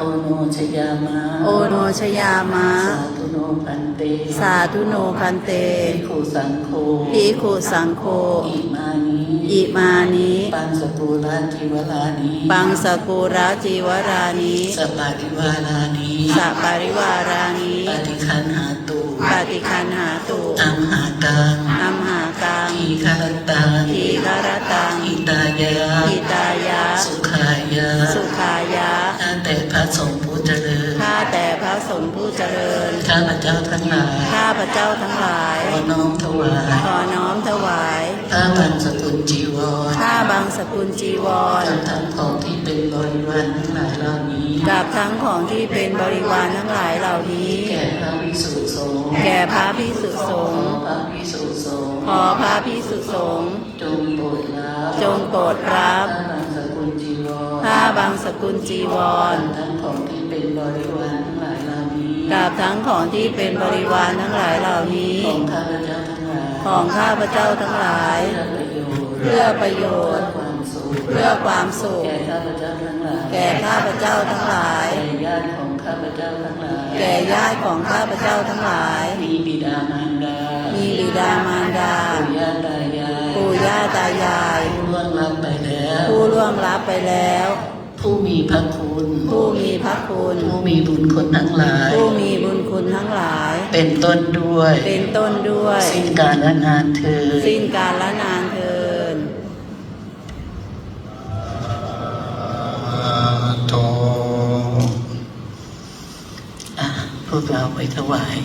โอโนชยามะโอโนชยามะ สาธุโนพันเต สาธุโนพันเตภิกขุสังโฆภิกขุสังโฆ อิมานิอิมานิปังสปุราจิวลานิปังสกุระจีวรานิสปาริวารานิสัปปาริวารานิปฏิคันหาตุปฏิคันหาตุอัมหากังอัมหากังทีคารตังทีฆรตังอิตายะอิตายะ สุขายะสุขายะข้าแต่พ ระสงฆ์ผู้เจริญ ข้าแต่พระสงฆ์ผู้เจริญ ข้าพเจ้าทั้งหลาย ข้าพระเจ้าทั้งหลาย ขอน้อมถวาย ขอน้อมถวายผ้าบันสกุลจีวรผ้าบางสกุลจีวร กับทั้งของที่เป็นบริวารทั้งหลายเหล่านี้ กับทั้งของที่เป็นบริวารทั้งหลายเหล่านี้ แก่พระวิสุทธิสงฆ์ แก่พระพิสุสงฆ์พระวิสุทธิสงฆ์ ขอพระพิสุสงฆ์ จงโปรดรับ จงโปรดรับผ้าบันสกุลจีวร ผ้าบางสกุลจีวรทั้งของที่เป็นบริวารทั้งหลายเหล่านี้กับทั้งของที่เป็นบริวารทั้งหลายเหล่านี้ ของข้าพเจ้าทั้งหลายของข้าพเจ้าทั้งหลาย เพื่อประโยชน์เพื่อประโยชน์เพื่อความสุขเพื่อความสุขแก่ข้าพเจ้าทั้งหลายแก่ข้าพเจ้าทั้งหลายแก่ญาติของข้าพเจ้าทั้งหลายแก่ญาติของข้าพเจ้าทั้งหลาย มีบิดามารดามีบิดาม แล้ว ผู้ล่วงลับไปแล้ว ผู้มีพระคุณ ผู้มีพระคุณ ผู้มีบุญคุณทั้งหลาย ผู้มีบุญคุณทั้งหลาย เป็นต้นด้วย เป็นต้นด้วย สิ้นการและนานเธอญสิ้นการละนานเทินโตอะพวกเราไปถวาย